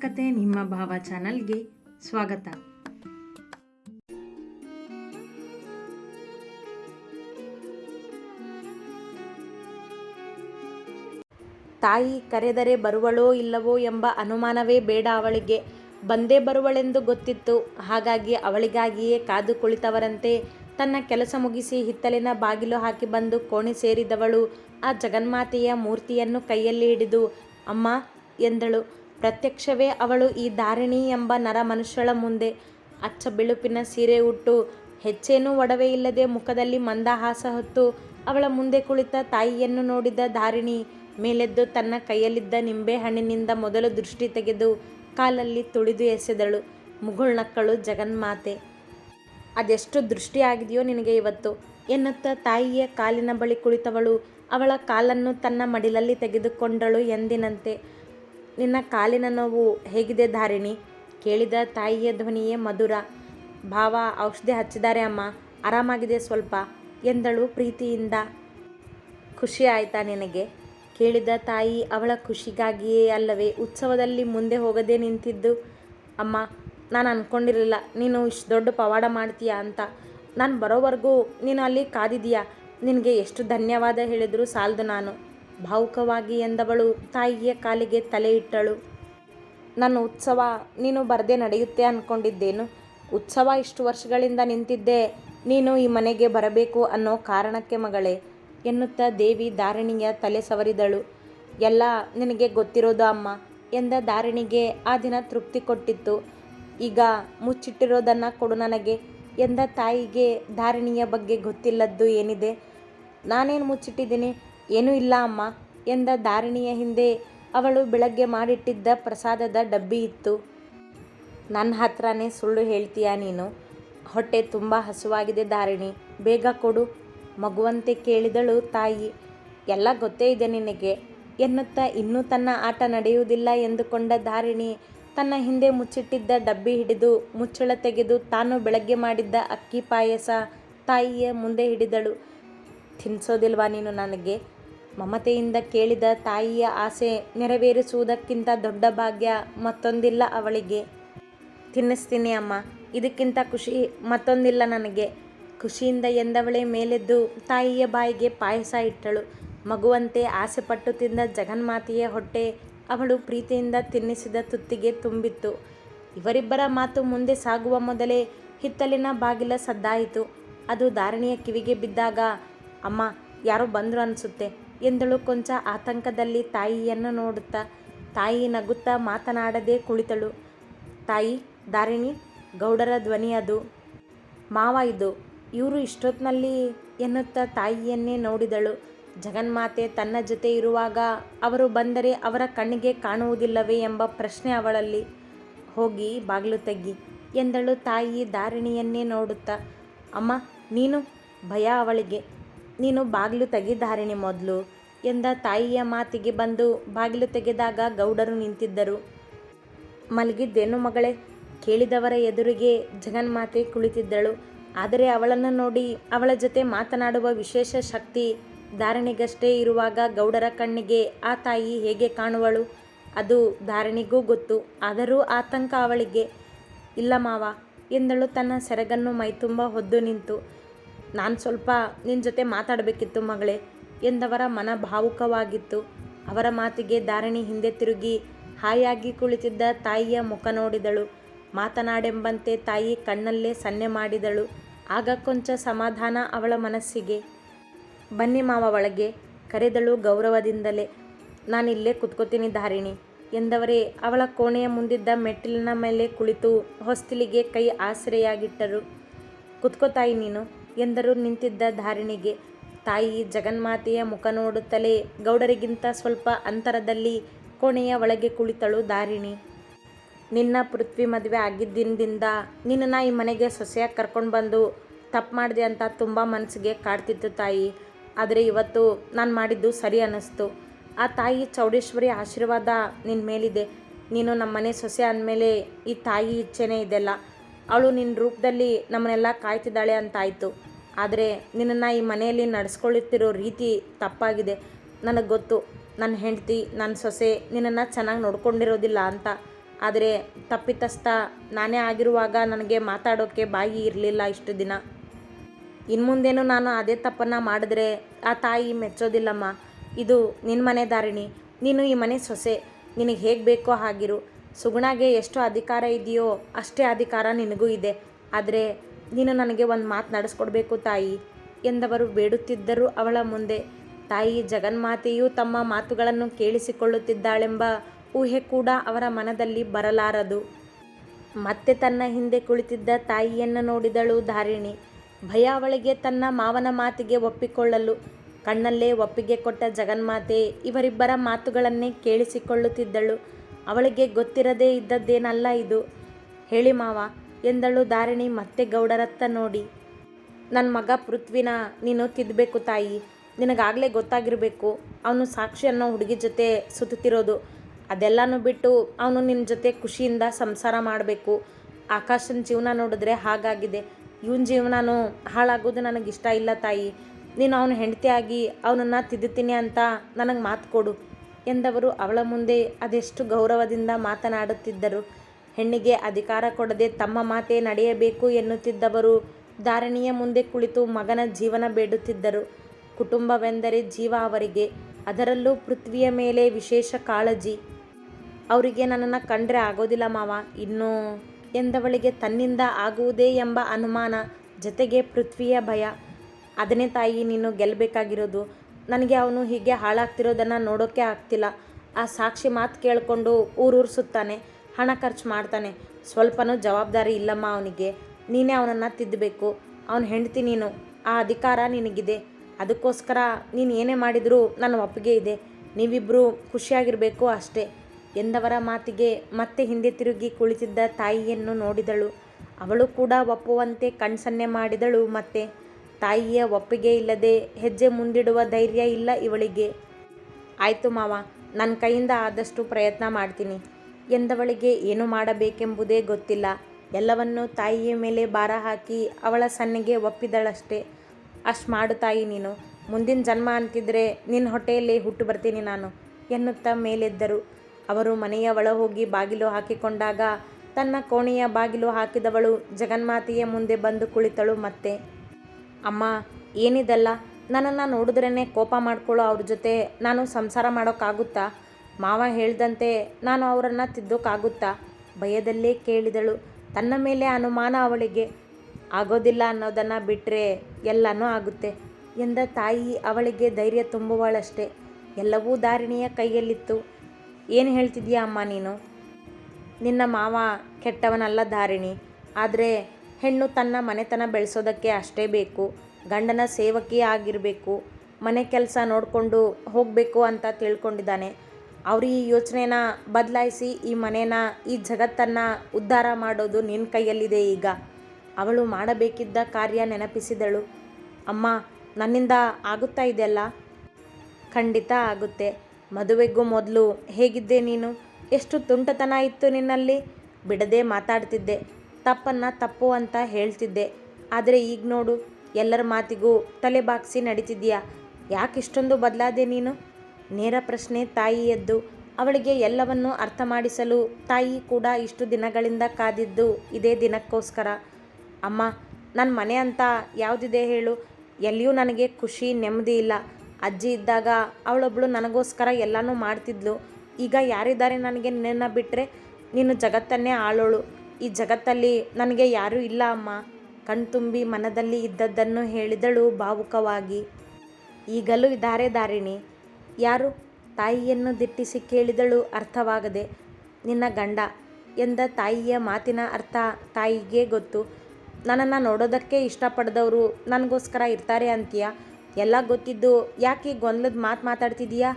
ಕತೆ ನಿಮ್ಮ ಭಾವ ಚಾನಲ್ಗೆ ಸ್ವಾಗತ. ತಾಯಿ ಕರೆದರೆ ಬರುವಳೋ ಇಲ್ಲವೋ ಎಂಬ ಅನುಮಾನವೇ ಬೇಡ ಅವಳಿಗೆ. ಬಂದೇ ಬರುವಳೆಂದು ಗೊತ್ತಿತ್ತು. ಹಾಗಾಗಿ ಅವಳಿಗಾಗಿಯೇ ಕಾದು ಕುಳಿತವರಂತೆ ತನ್ನ ಕೆಲಸ ಮುಗಿಸಿ ಹಿತ್ತಲಿನ ಬಾಗಿಲು ಹಾಕಿ ಬಂದು ಕೋಣೆ ಸೇರಿದವಳು. ಆ ಜಗನ್ಮಾತೆಯ ಮೂರ್ತಿಯನ್ನು ಕೈಯಲ್ಲಿ ಹಿಡಿದು, ಅಮ್ಮ, ಎಂದಳು. ಪ್ರತ್ಯಕ್ಷವೇ ಅವಳು ಈ ಧಾರಿಣಿ ಎಂಬ ನರ ಮನುಷ್ಯಳ ಮುಂದೆ ಅಚ್ಚ ಬಿಳುಪಿನ ಸೀರೆ ಉಟ್ಟು, ಹೆಚ್ಚೇನೂ ಒಡವೆ ಇಲ್ಲದೆ ಮುಖದಲ್ಲಿ ಮಂದಹಾಸ ಹೊತ್ತು ಅವಳ ಮುಂದೆ ಕುಳಿತ ತಾಯಿಯನ್ನು ನೋಡಿದ ಧಾರಿಣಿ ಮೇಲೆದ್ದು ತನ್ನ ಕೈಯಲ್ಲಿದ್ದ ನಿಂಬೆಹಣ್ಣಿನಿಂದ ಮೊದಲು ದೃಷ್ಟಿ ತೆಗೆದು ಕಾಲಲ್ಲಿ ತುಳಿದು ಎಸೆದಳು. ಮುಗುಳ್ನಕ್ಕಳು ಜಗನ್ಮಾತೆ, ಅದೆಷ್ಟು ದೃಷ್ಟಿಯಾಗಿದೆಯೋ ನಿನಗೆ ಇವತ್ತು? ಎನ್ನುತ್ತಾ ತಾಯಿಯ ಕಾಲಿನ ಬಳಿ ಕುಳಿತವಳು ಅವಳ ಕಾಲನ್ನು ತನ್ನ ಮಡಿಲಲ್ಲಿ ತೆಗೆದುಕೊಂಡಳು ಎಂದಿನಂತೆ. ನಿನ್ನ ಕಾಲಿನ ನೋವು ಹೇಗಿದೆ ಧಾರಿಣಿ? ಕೇಳಿದ ತಾಯಿಯ ಧ್ವನಿಯೇ ಮಧುರ. ಭಾವ, ಔಷಧಿ ಹಚ್ಚಿದ್ದಾರೆ ಅಮ್ಮ. ಆರಾಮಾಗಿದೆ ಸ್ವಲ್ಪ, ಎಂದಳು ಪ್ರೀತಿಯಿಂದ. ಖುಷಿ ಆಯ್ತಾ ನಿನಗೆ? ಕೇಳಿದ ತಾಯಿ ಅವಳ ಖುಷಿಗಾಗಿಯೇ ಅಲ್ಲವೇ, ಉತ್ಸವದಲ್ಲಿ ಮುಂದೆ ಹೋಗದೆ ನಿಂತಿದ್ದು? ಅಮ್ಮ, ನಾನು ಅಂದ್ಕೊಂಡಿರಲಿಲ್ಲ ನೀನು ಇಷ್ಟು ದೊಡ್ಡ ಪವಾಡ ಮಾಡ್ತೀಯಾ ಅಂತ. ನಾನು ಬರೋವರೆಗೂ ನೀನು ಅಲ್ಲಿ ಕಾದಿದೀಯಾ ನಿನಗೆ ಎಷ್ಟು ಧನ್ಯವಾದ ಹೇಳಿದರೂ ಸಾಲದು ನಾನು. ಭಾವುಕವಾಗಿ ಎಂದವಳು ತಾಯಿಯ ಕಾಲಿಗೆ ತಲೆ ಇಟ್ಟಳು. ನನ್ನ ಉತ್ಸವ ನೀನು ಬರದೆ ನಡೆಯುತ್ತೆ ಅಂದ್ಕೊಂಡಿದ್ದೇನು ಉತ್ಸವ ಇಷ್ಟು ವರ್ಷಗಳಿಂದ ನಿಂತಿದ್ದೆ, ನೀನು ಈ ಮನೆಗೆ ಬರಬೇಕು ಅನ್ನೋ ಕಾರಣಕ್ಕೆ ಮಗಳೇ, ಎನ್ನುತ್ತಾ ದೇವಿ ಧಾರಣಿಯ ತಲೆ ಸವರಿದಳು. ಎಲ್ಲ ನಿನಗೆ ಗೊತ್ತಿರೋದು ಅಮ್ಮ, ಎಂದ ಧಾರಣಿಗೆ ಆ ದಿನ ತೃಪ್ತಿ ಕೊಟ್ಟಿತ್ತು. ಈಗ ಮುಚ್ಚಿಟ್ಟಿರೋದನ್ನು ಕೊಡು ನನಗೆ, ಎಂದ ತಾಯಿಗೆ ಧಾರಣಿಯ ಬಗ್ಗೆ ಗೊತ್ತಿಲ್ಲದ್ದು ಏನಿದೆ? ನಾನೇನು ಮುಚ್ಚಿಟ್ಟಿದ್ದೀನಿ? ಏನೂ ಇಲ್ಲ ಅಮ್ಮ ಎಂದ ಧಾರಿಣಿಯ ಹಿಂದೆ ಅವಳು ಬೆಳಗ್ಗೆ ಮಾಡಿಟ್ಟಿದ್ದ ಪ್ರಸಾದದ ಡಬ್ಬಿ ಇತ್ತು. ನನ್ನ ಹತ್ರನೇ ಸುಳ್ಳು ಹೇಳ್ತೀಯ ನೀನು? ಹೊಟ್ಟೆ ತುಂಬ ಹಸುವಾಗಿದೆ ಧಾರಿಣಿ. ಬೇಗ ಕೊಡು, ಮಗುವಂತೆ ಕೇಳಿದಳು ತಾಯಿ. ಎಲ್ಲ ಗೊತ್ತೇ ಇದೆ ನಿನಗೆ. ಎನ್ನುತ್ತಾ ಇನ್ನೂ ತನ್ನ ಆಟ ನಡೆಯುವುದಿಲ್ಲ ಎಂದುಕೊಂಡ ಧಾರಿಣಿ ತನ್ನ ಹಿಂದೆ ಮುಚ್ಚಿಟ್ಟಿದ್ದ ಡಬ್ಬಿ ಹಿಡಿದು ಮುಚ್ಚಳ ತೆಗೆದು ತಾನು ಬೆಳಗ್ಗೆ ಮಾಡಿದ್ದ ಅಕ್ಕಿ ಪಾಯಸ ತಾಯಿಯ ಮುಂದೆ ಹಿಡಿದಳು. ತಿನ್ನಿಸೋದಿಲ್ವಾ ನೀನು ನನಗೆ? ಮಮತೆಯಿಂದ ಕೇಳಿದ ತಾಯಿಯ ಆಸೆ ನೆರವೇರಿಸುವುದಕ್ಕಿಂತ ದೊಡ್ಡ ಭಾಗ್ಯ ಮತ್ತೊಂದಿಲ್ಲ ಅವಳಿಗೆ. ತಿನ್ನಿಸ್ತೀನಿ ಅಮ್ಮ. ಇದಕ್ಕಿಂತ ಖುಷಿ ಮತ್ತೊಂದಿಲ್ಲ ನನಗೆ. ಖುಷಿಯಿಂದ ಎಂದವಳೇ ಮೇಲೆದ್ದು ತಾಯಿಯ ಬಾಯಿಗೆ ಪಾಯಸ ಇಟ್ಟಳು. ಮಗುವಂತೆ ಆಸೆಪಟ್ಟು ತಿಂದ ಜಗನ್ಮಾತೆಯ ಹೊಟ್ಟೆ ಅವಳು ಪ್ರೀತಿಯಿಂದ ತಿನ್ನಿಸಿದ ತುತ್ತಿಗೆ ತುಂಬಿತ್ತು. ಇವರಿಬ್ಬರ ಮಾತು ಮುಂದೆ ಸಾಗುವ ಮೊದಲೇ ಹಿತ್ತಲಿನ ಬಾಗಿಲ ಸದ್ದಾಯಿತು. ಅದು ಧಾರಣಿಯ ಕಿವಿಗೆ ಬಿದ್ದಾಗ, ಅಮ್ಮ, ಯಾರೋ ಬಂದರು ಅನಿಸುತ್ತೆ. ಎಂದಳು ಕೊಂಚ ಆತಂಕದಲ್ಲಿ ತಾಯಿಯನ್ನು ನೋಡುತ್ತಾ. ತಾಯಿ ನಗುತ್ತಾ ಮಾತನಾಡದೆ ಕುಳಿತಳು. ತಾಯಿ ಧಾರಿಣಿ ಗೌಡರ ಧ್ವನಿ ಅದು. ಮಾವ ಇದು. ಇವರು ಇಷ್ಟೊತ್ತಿನಲ್ಲಿ ಎನ್ನುತ್ತಾ ತಾಯಿಯನ್ನೇ ನೋಡಿದಳು. ಜಗನ್ಮಾತೆ ತನ್ನ ಜೊತೆ ಇರುವಾಗ ಅವರು ಬಂದರೆ ಅವರ ಕಣ್ಣಿಗೆ ಕಾಣುವುದಿಲ್ಲವೇ ಎಂಬ ಪ್ರಶ್ನೆ ಅವಳಲ್ಲಿ. ಹೋಗಿ, ಬಾಗಿಲು ತಗ್ಗಿ ಎಂದಳು ತಾಯಿ ಧಾರಿಣಿಯನ್ನೇ ನೋಡುತ್ತಾ. ಅಮ್ಮ, ನೀನು? ಭಯ ಅವಳಿಗೆ. ನೀನು ಬಾಗಿಲು ತೆಗೆದಾರಿಣಿ ಮೊದಲು ಎಂದ ತಾಯಿಯ ಮಾತಿಗೆ ಬಂದು ಬಾಗಿಲು ತೆಗೆದಾಗ ಗೌಡರು ನಿಂತಿದ್ದರು. ಮಲಗಿದ್ದೇನು ಮಗಳೇ? ಕೇಳಿದವರ ಎದುರಿಗೆ ಜಗನ್ಮಾತೆ ಕುಳಿತಿದ್ದಳು. ಆದರೆ ಅವಳನ್ನು ನೋಡಿ ಅವಳ ಜೊತೆ ಮಾತನಾಡುವ ವಿಶೇಷ ಶಕ್ತಿ ಧಾರಣಿಗಷ್ಟೇ ಇರುವಾಗ ಗೌಡರ ಕಣ್ಣಿಗೆ ಆ ತಾಯಿ ಹೇಗೆ ಕಾಣುವಳು? ಅದು ಧಾರಣಿಗೂ ಗೊತ್ತು. ಆದರೂ ಆತಂಕ ಅವಳಿಗೆ, ಇಲ್ಲ ಮಾವ, ಎಂದಳು ತನ್ನ ಸೆರಗನ್ನು ಮೈತುಂಬ ಹೊದ್ದು ನಿಂತು. ನಾನು ಸ್ವಲ್ಪ ನಿನ್ನ ಜೊತೆ ಮಾತಾಡಬೇಕಿತ್ತು ಮಗಳೇ ಎಂದವರ ಮನ ಭಾವುಕವಾಗಿತ್ತು. ಅವರ ಮಾತಿಗೆ ಧಾರಣಿ ಹಿಂದೆ ತಿರುಗಿ ಹಾಯಾಗಿ ಕುಳಿತಿದ್ದ ತಾಯಿಯ ಮುಖ ನೋಡಿದಳು. ಮಾತನಾಡೆಂಬಂತೆ ತಾಯಿ ಕಣ್ಣಲ್ಲೇ ಸನ್ನೆ ಮಾಡಿದಳು. ಆಗ ಕೊಂಚ ಸಮಾಧಾನ ಅವಳ ಮನಸ್ಸಿಗೆ. ಬನ್ನಿ ಮಾವ ಒಳಗೆ ಕರೆದಳು ಗೌರವದಿಂದಲೇ. ನಾನಿಲ್ಲೇ ಕುತ್ಕೋತೀನಿ ಧಾರಿಣಿ ಎಂದವರೇ ಅವಳ ಕೋಣೆಯ ಮುಂದಿದ್ದ ಮೆಟ್ಟಿಲಿನ ಮೇಲೆ ಕುಳಿತು ಹೊಸ್ತಿಲಿಗೆ ಕೈ ಆಸರೆಯಾಗಿಟ್ಟರು. ಕುತ್ಕೋತಾಯಿ ನೀನು. ಎಂದರು ನಿಂತಿದ್ದ ಧಾರಿಣಿಗೆ. ತಾಯಿ ಜಗನ್ಮಾತೆಯ ಮುಖ ನೋಡುತ್ತಲೇ ಗೌಡರಿಗಿಂತ ಸ್ವಲ್ಪ ಅಂತರದಲ್ಲಿ ಕೋಣೆಯ ಒಳಗೆ ಕುಳಿತಳು ಧಾರಿಣಿ. ನಿನ್ನ ಪೃಥ್ವಿ ಮದುವೆ ಆಗಿದ್ದಿನಿಂದ ನಿನ್ನ ಈ ಮನೆಗೆ ಸೊಸೆಯಾಗಿ ಕರ್ಕೊಂಡು ಬಂದು ತಪ್ಪು ಮಾಡಿದೆ ಅಂತ ತುಂಬ ಮನಸ್ಸಿಗೆ ಕಾಡ್ತಿತ್ತು ತಾಯಿ. ಆದರೆ ಇವತ್ತು ನಾನು ಮಾಡಿದ್ದು ಸರಿ ಅನ್ನಿಸ್ತು. ಆ ತಾಯಿ ಚೌಡೇಶ್ವರಿ ಆಶೀರ್ವಾದ ನಿನ್ನ ಮೇಲಿದೆ. ನೀನು ನಮ್ಮ ಮನೆ ಸೊಸೆ ಅಂದಮೇಲೆ ಈ ತಾಯಿ ಇಚ್ಛೆನೇ ಇದೆಲ್ಲ. ಅವಳು ನಿನ್ನ ರೂಪದಲ್ಲಿ ನಮ್ಮನ್ನೆಲ್ಲ ಕಾಯ್ತಿದ್ದಾಳೆ ಅಂತಾಯಿತು. ಆದರೆ ನಿನ್ನನ್ನು ಈ ಮನೆಯಲ್ಲಿ ನಡೆಸ್ಕೊಳ್ಳುತ್ತಿರೋ ರೀತಿ ತಪ್ಪಾಗಿದೆ. ನನಗೆ ಗೊತ್ತು ನನ್ನ ಹೆಂಡತಿ ನನ್ನ ಸೊಸೆ ನಿನ್ನನ್ನು ಚೆನ್ನಾಗಿ ನೋಡ್ಕೊಂಡಿರೋದಿಲ್ಲ ಅಂತ. ಆದರೆ ತಪ್ಪಿತಸ್ಥ ನಾನೇ ಆಗಿರುವಾಗ ನನಗೆ ಮಾತಾಡೋಕ್ಕೆ ಬಾಯಿ ಇರಲಿಲ್ಲ ಇಷ್ಟು ದಿನ. ಇನ್ನು ನಾನು ಅದೇ ತಪ್ಪನ್ನು ಮಾಡಿದ್ರೆ ಆ ತಾಯಿ ಮೆಚ್ಚೋದಿಲ್ಲಮ್ಮ. ಇದು ನಿನ್ನ ಮನೆ ದಾರಿಣಿ, ನೀನು ಈ ಮನೆ ಸೊಸೆ, ನಿನಗೆ ಹೇಗೆ ಬೇಕೋ ಹಾಗಿರು. ಸುಗುಣಾಗೆ ಎಷ್ಟು ಅಧಿಕಾರ ಇದೆಯೋ ಅಷ್ಟೇ ಅಧಿಕಾರ ನಿನಗೂ ಇದೆ. ಆದರೆ ನೀನು ನನಗೆ ಒಂದು ಮಾತು ನಡೆಸ್ಕೊಡ್ಬೇಕು ತಾಯಿ ಎಂದವರು ಬೇಡುತ್ತಿದ್ದರು ಅವಳ ಮುಂದೆ. ತಾಯಿ ಜಗನ್ಮಾತೆಯು ತಮ್ಮ ಮಾತುಗಳನ್ನು ಕೇಳಿಸಿಕೊಳ್ಳುತ್ತಿದ್ದಾಳೆಂಬ ಊಹೆ ಕೂಡ ಅವರ ಮನದಲ್ಲಿ ಬರಲಾರದು. ಮತ್ತೆ ತನ್ನ ಹಿಂದೆ ಕುಳಿತಿದ್ದ ತಾಯಿಯನ್ನು ನೋಡಿದಳು ಧಾರಿಣಿ. ಭಯ ಅವಳಿಗೆ ತನ್ನ ಮಾವನ ಮಾತಿಗೆ ಒಪ್ಪಿಕೊಳ್ಳಲು. ಕಣ್ಣಲ್ಲೇ ಒಪ್ಪಿಗೆ ಕೊಟ್ಟ ಜಗನ್ಮಾತೆ ಇವರಿಬ್ಬರ ಮಾತುಗಳನ್ನೇ ಕೇಳಿಸಿಕೊಳ್ಳುತ್ತಿದ್ದಳು. ಅವಳಿಗೆ ಗೊತ್ತಿರದೇ ಇದ್ದದ್ದೇನಲ್ಲ ಇದು. ಹೇಳಿ ಮಾವ ಎಂದಳು ಧಾರಿಣಿ, ಮತ್ತೆ ಗೌಡರತ್ತ ನೋಡಿ. ನನ್ನ ಮಗ ಪೃಥ್ವಿನ ನೀನು ತಿದ್ದಬೇಕು ತಾಯಿ. ನಿನಗಾಗಲೇ ಗೊತ್ತಾಗಿರಬೇಕು, ಅವನು ಸಾಕ್ಷಿ ಅನ್ನೋ ಹುಡುಗಿ ಜೊತೆ ಸುತ್ತುತ್ತಿರೋದು ಅದೆಲ್ಲನೂ ಬಿಟ್ಟು ಅವನು ನಿನ್ನ ಜೊತೆ ಖುಷಿಯಿಂದ ಸಂಸಾರ ಮಾಡಬೇಕು. ಆಕಾಶನ ಜೀವನ ನೋಡಿದ್ರೆ ಹಾಗಾಗಿದೆ. ಇವನ ಜೀವನನೂ ಹಾಳಾಗೋದು ನನಗಿಷ್ಟ ಇಲ್ಲ ತಾಯಿ. ನೀನು ಅವನ ಹೆಂಡತಿಯಾಗಿ ಅವನನ್ನು ತಿದ್ದುತ್ತೀನಿ ಅಂತ ನನಗೆ ಮಾತು ಕೊಡು ಎಂದವರು ಅವಳ ಮುಂದೆ ಅದೆಷ್ಟು ಗೌರವದಿಂದ ಮಾತನಾಡುತ್ತಿದ್ದರು. ಹೆಣ್ಣಿಗೆ ಅಧಿಕಾರ ಕೊಡದೆ ತಮ್ಮ ಮಾತೇ ನಡೆಯಬೇಕು ಎನ್ನುತ್ತಿದ್ದವರು ಧಾರಣಿಯ ಮುಂದೆ ಕುಳಿತು ಮಗನ ಜೀವನ ಬೇಡುತ್ತಿದ್ದರು. ಕುಟುಂಬವೆಂದರೆ ಜೀವ ಅವರಿಗೆ, ಅದರಲ್ಲೂ ಪೃಥ್ವಿಯ ಮೇಲೆ ವಿಶೇಷ ಕಾಳಜಿ. ಅವರಿಗೆ ನನ್ನನ್ನು ಕಂಡ್ರೆ ಆಗೋದಿಲ್ಲ ಮಾವ, ಇನ್ನೂ ಎಂದವಳಿಗೆ ತನ್ನಿಂದ ಆಗುವುದೇ ಎಂಬ ಅನುಮಾನ, ಜೊತೆಗೆ ಪೃಥ್ವಿಯ ಭಯ. ಅದನ್ನೇ ತಾಯಿ, ನೀನು ಗೆಲ್ಲಬೇಕಾಗಿರೋದು ನನಗೆ ಅವನು ಹೀಗೆ ಹಾಳಾಗ್ತಿರೋದನ್ನು ನೋಡೋಕ್ಕೆ ಆಗ್ತಿಲ್ಲ. ಆ ಸಾಕ್ಷಿ ಮಾತು ಕೇಳಿಕೊಂಡು ಊರೂರು ಸುತ್ತಾನೆ ಹಣ ಖರ್ಚು ಮಾಡ್ತಾನೆ. ಸ್ವಲ್ಪನೂ ಜವಾಬ್ದಾರಿ ಇಲ್ಲಮ್ಮ ಅವನಿಗೆ. ನೀನೇ ಅವನನ್ನು ತಿದ್ದಬೇಕು ಅವನ ಹೆಂಡ್ತಿ ನೀನು. ಆ ಅಧಿಕಾರ ನಿನಗಿದೆ. ಅದಕ್ಕೋಸ್ಕರ ನೀನು ಏನೇ ಮಾಡಿದರೂ ನನ್ನ ಒಪ್ಪಿಗೆ ಇದೆ. ನೀವಿಬ್ಬರು ಖುಷಿಯಾಗಿರಬೇಕು ಅಷ್ಟೇ. ಎಂದವರ ಮಾತಿಗೆ ಮತ್ತೆ ಹಿಂದೆ ತಿರುಗಿ ಕುಳಿತಿದ್ದ ತಾಯಿಯನ್ನು ನೋಡಿದಳು. ಅವಳು ಕೂಡ ಒಪ್ಪುವಂತೆ ಕಣ್ಸನ್ನೆ ಮಾಡಿದಳು ಮತ್ತೆ. ತಾಯಿಯ ಒಪ್ಪಿಗೆ ಇಲ್ಲದೆ ಹೆಜ್ಜೆ ಮುಂದಿಡುವ ಧೈರ್ಯ ಇಲ್ಲ ಇವಳಿಗೆ. ಆಯಿತು ಮಾವ ನನ್ನ ಕೈಯಿಂದ ಆದಷ್ಟು ಪ್ರಯತ್ನ ಮಾಡ್ತೀನಿ. ಎಂದವಳಿಗೆ ಏನು ಮಾಡಬೇಕೆಂಬುದೇ ಗೊತ್ತಿಲ್ಲ. ಎಲ್ಲವನ್ನೂ ತಾಯಿಯ ಮೇಲೆ ಭಾರ ಹಾಕಿ ಅವಳ ಸನ್ನಿಗೆ ಒಪ್ಪಿದಳಷ್ಟೇ. ಅಷ್ಟು ಮಾಡು ತಾಯಿ ನೀನು. ಮುಂದಿನ ಜನ್ಮ ಅಂತಿದ್ರೆ ನಿನ್ನ ಹೊಟ್ಟೆಯಲ್ಲಿ ಹುಟ್ಟು ಬರ್ತೀನಿ ನಾನು ಎನ್ನುತ್ತಾ ಮೇಲೆದ್ದರು. ಅವರು ಮನೆಯ ಒಳ ಹೋಗಿ ಬಾಗಿಲು ಹಾಕಿಕೊಂಡಾಗ ತನ್ನ ಕೋಣೆಯ ಬಾಗಿಲು ಹಾಕಿದವಳು ಜಗನ್ಮಾತೆಯ ಮುಂದೆ ಬಂದು ಕುಳಿತಳು ಮತ್ತೆ, ಅಮ್ಮ, ಏನಿದೆಲ್ಲ? ನನ್ನನ್ನು ನೋಡಿದ್ರೇ ಕೋಪ ಮಾಡ್ಕೊಳ್ಳೋ ಅವ್ರ ಜೊತೆ ನಾನು ಸಂಸಾರ ಮಾಡೋಕ್ಕಾಗುತ್ತಾ? ಮಾವ ಹೇಳ್ದಂತೆ ನಾನು ಅವರನ್ನು ತಿದ್ದೋಕ್ಕಾಗುತ್ತಾ ಭಯದಲ್ಲೇ ಕೇಳಿದಳು. ತನ್ನ ಮೇಲೆ ಅನುಮಾನ ಅವಳಿಗೆ. ಆಗೋದಿಲ್ಲ ಅನ್ನೋದನ್ನು ಬಿಟ್ಟರೆ ಎಲ್ಲನೂ ಆಗುತ್ತೆ ಎಂದ ತಾಯಿ ಅವಳಿಗೆ ಧೈರ್ಯ ತುಂಬುವಳಷ್ಟೇ. ಎಲ್ಲವೂ ದಾರಿಣಿಯ ಕೈಯಲ್ಲಿತ್ತು. ಏನು ಹೇಳ್ತಿದ್ಯಾ ಅಮ್ಮ ನೀನು? ನಿನ್ನ ಮಾವ ಕೆಟ್ಟವನಲ್ಲ ದಾರಿಣಿ ಆದರೆ ಹೆಣ್ಣು ತನ್ನ ಮನೆತನ ಬೆಳೆಸೋದಕ್ಕೆ ಅಷ್ಟೇ ಬೇಕು. ಗಂಡನ ಸೇವಕಿ ಆಗಿರಬೇಕು. ಮನೆ ಕೆಲಸ ನೋಡಿಕೊಂಡು ಹೋಗಬೇಕು ಅಂತ ತಿಳ್ಕೊಂಡಿದ್ದಾನೆ. ಅವರು ಈ ಯೋಚನೆನ ಬದಲಾಯಿಸಿ, ಈ ಮನೇನ, ಈ ಜಗತ್ತನ್ನು ಉದ್ಧಾರ ಮಾಡೋದು ನಿನ್ನ ಕೈಯಲ್ಲಿದೆ ಈಗ. ಅವಳು ಮಾಡಬೇಕಿದ್ದ ಕಾರ್ಯ ನೆನಪಿಸಿದಳು. ಅಮ್ಮ, ನನ್ನಿಂದ ಆಗುತ್ತಾ ಇದೆಯಲ್ಲ? ಖಂಡಿತ ಆಗುತ್ತೆ. ಮದುವೆಗೂ ಮೊದಲು ಹೇಗಿದ್ದೆ ನೀನು? ಎಷ್ಟು ತುಂಟತನ ಇತ್ತು ನಿನ್ನಲ್ಲಿ? ಬಿಡದೆ ಮಾತಾಡ್ತಿದ್ದೆ. ತಪ್ಪನ್ನು ತಪ್ಪು ಅಂತ ಹೇಳ್ತಿದ್ದೆ. ಆದರೆ ಈಗ ನೋಡು, ಎಲ್ಲರ ಮಾತಿಗೂ ತಲೆ ಬಾಗಿಸಿ ನಡೀತಿದ್ಯಾ ಯಾಕೆ ಇಷ್ಟೊಂದು ಬದಲಾದೆ ನೀನು? ನೇರ ಪ್ರಶ್ನೆ ತಾಯಿಯದ್ದು ಅವಳಿಗೆ ಎಲ್ಲವನ್ನೂ ಅರ್ಥ ಮಾಡಿಸಲು ತಾಯಿ ಕೂಡ ಇಷ್ಟು ದಿನಗಳಿಂದ ಕಾದಿದ್ದು ಇದೇ ದಿನಕ್ಕೋಸ್ಕರ. ಅಮ್ಮ ನನ್ನ ಮನೆ ಅಂತ ಯಾವುದಿದೆ ಹೇಳು. ಎಲ್ಲಿಯೂ ನನಗೆ ಖುಷಿ, ನೆಮ್ಮದಿ ಇಲ್ಲ. ಅಜ್ಜಿ ಇದ್ದಾಗ ಅವಳೊಬ್ಳು ನನಗೋಸ್ಕರ ಎಲ್ಲನೂ ಮಾಡ್ತಿದ್ಲು. ಈಗ ಯಾರಿದ್ದಾರೆ ನನಗೆ ನಿನ್ನ ಬಿಟ್ಟರೆ ನೀನು ಜಗತ್ತನ್ನೇ ಆಳೋಳು. ಈ ಜಗತ್ತಲ್ಲಿ ನನಗೆ ಯಾರೂ ಇಲ್ಲ ಅಮ್ಮ. ಕಣ್ತುಂಬಿ ಮನದಲ್ಲಿ ಇದ್ದದ್ದನ್ನು ಹೇಳಿದಳು ಭಾವುಕವಾಗಿ. ಈಗಲೂ ಇದ್ದಾರೆ ದಾರಿಣಿ. ಯಾರು? ತಾಯಿಯನ್ನು ದಿಟ್ಟಿಸಿ ಕೇಳಿದಳು ಅರ್ಥವಾಗದೆ, ನಿನ್ನ ಗಂಡ ಎಂದ ತಾಯಿಯ ಮಾತಿನ ಅರ್ಥ ತಾಯಿಗೆ ಗೊತ್ತು. ನನ್ನನ್ನು ನೋಡೋದಕ್ಕೆ ಇಷ್ಟಪಡದವರು ನನಗೋಸ್ಕರ ಇರ್ತಾರೆ ಅಂತೀಯ? ಎಲ್ಲ ಗೊತ್ತಿದ್ದು ಯಾಕೆ ಗೊಂದಲದ ಮಾತು ಮಾತಾಡ್ತಿದೀಯಾ?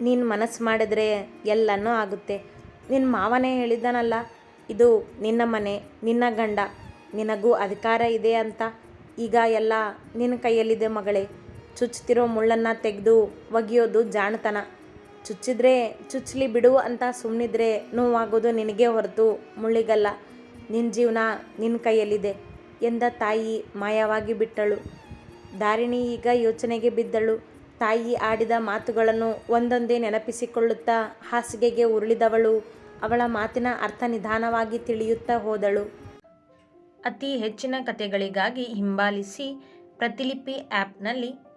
ನೀನು ಮನಸ್ಸು ಮಾಡಿದ್ರೆ ಎಲ್ಲನೂ ಆಗುತ್ತೆ. ನಿನ್ನ ಮಾವನೇ ಹೇಳಿದ್ದಾನಲ್ಲ ಇದು ನಿನ್ನ ಮನೆ, ನಿನ್ನ ಗಂಡ, ನಿನಗೂ ಅಧಿಕಾರ ಇದೆ ಅಂತ. ಈಗ ಎಲ್ಲ ನಿನ್ನ ಕೈಯಲ್ಲಿದೆ ಮಗಳೇ. ಚುಚ್ಚುತ್ತಿರೋ ಮುಳ್ಳನ್ನು ತೆಗೆದು ಒಗೆಯೋದು ಜಾಣತನ. ಚುಚ್ಚಿದ್ರೆ ಚುಚ್ಚಲಿ ಬಿಡು ಅಂತ ಸುಮ್ಮನಿದ್ರೆ ನೋವಾಗೋದು ನಿನಗೆ ಹೊರತು, ಮುಳ್ಳಿಗಲ್ಲ. ನಿನ್ನ ಜೀವನ ನಿನ್ನ ಕೈಯಲ್ಲಿದೆ ಎಂದ ತಾಯಿ ಮಾಯವಾಗಿ ಬಿಟ್ಟಳು. ದಾರಿಣಿ ಈಗ ಯೋಚನೆಗೆ ಬಿದ್ದಳು. ತಾಯಿ ಆಡಿದ ಮಾತುಗಳನ್ನು ಒಂದೊಂದೇ ನೆನಪಿಸಿಕೊಳ್ಳುತ್ತಾ ಹಾಸಿಗೆಗೆ ಉರುಳಿದವಳು. ಅವಳ ಮಾತಿನ ಅರ್ಥ ನಿಧಾನವಾಗಿ ತಿಳಿಯುತ್ತಾ ಹೋದಳು. ಅತಿ ಹೆಚ್ಚಿನ ಕಥೆಗಳಿಗಾಗಿ ಹಿಂಬಾಲಿಸಿ ಪ್ರತಿಲಿಪಿ ಆ್ಯಪ್ನಲ್ಲಿ